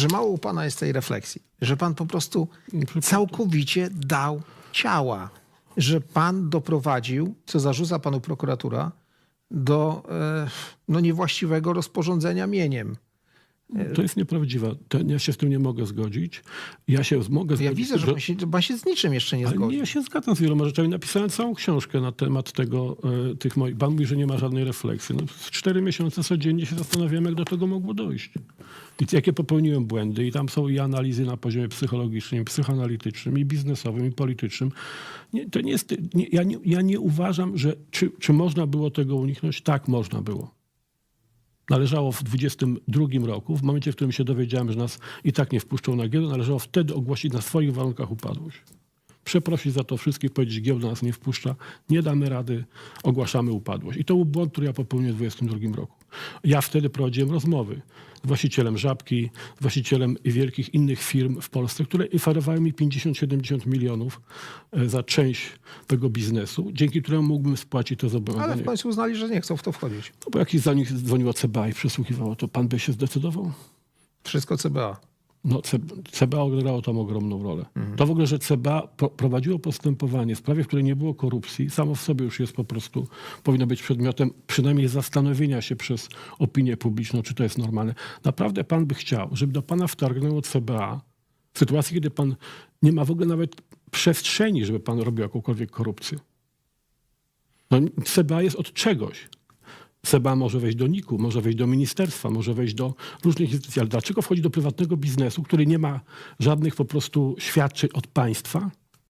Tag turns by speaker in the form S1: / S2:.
S1: że mało u pana jest tej refleksji, że pan po prostu całkowicie dał ciała, że pan doprowadził, co zarzuca panu prokuratura, do e, no, niewłaściwego rozporządzenia mieniem.
S2: To jest nieprawdziwe. To, ja się z tym nie mogę zgodzić. Ja się mogę
S1: Ja
S2: zgodzić.
S1: widzę, że pan się, pan się z niczym jeszcze nie zgodzi.
S2: ja się zgadzam z wieloma rzeczami. Napisałem całą książkę na temat tego, e, tych moich. Pan mówi, że nie ma żadnej refleksji. No, cztery miesiące codziennie się zastanawiam, jak do tego mogło dojść. I jakie popełniłem błędy. I tam są i analizy na poziomie psychologicznym, psychoanalitycznym, i biznesowym, i politycznym. Nie, to nie jest, nie, ja, nie, ja nie uważam, że czy, czy można było tego uniknąć? Tak, można było. Należało w 22 roku, w momencie, w którym się dowiedziałem, że nas i tak nie wpuszczą na giełdę, należało wtedy ogłosić na swoich warunkach upadłość. Przeprosić za to wszystkich, powiedzieć, giełda nas nie wpuszcza, nie damy rady, ogłaszamy upadłość. I to był błąd, który ja popełniłem w 22 roku. Ja wtedy prowadziłem rozmowy z właścicielem Żabki, z właścicielem wielkich innych firm w Polsce, które oferowały mi 50-70 milionów e, za część tego biznesu, dzięki któremu mógłbym spłacić to
S1: Ale
S2: zobowiązanie.
S1: w końcu uznali, że nie chcą w to wchodzić.
S2: No bo jakiś za nich dzwoniło CBA i przesłuchiwało, to pan by się zdecydował?
S1: Wszystko CBA.
S2: No, CBA odegrało tam ogromną rolę. To w ogóle, że CBA pro- prowadziło postępowanie w sprawie, w której nie było korupcji, samo w sobie już jest po prostu, powinno być przedmiotem przynajmniej zastanowienia się przez opinię publiczną, czy to jest normalne. Naprawdę pan by chciał, żeby do pana wtargnęło CBA w sytuacji, kiedy pan nie ma w ogóle nawet przestrzeni, żeby pan robił jakąkolwiek korupcję. No, CBA jest od czegoś. CBA może wejść do NIK-u, może wejść do ministerstwa, może wejść do różnych instytucji. Ale dlaczego wchodzi do prywatnego biznesu, który nie ma żadnych po prostu świadczeń od państwa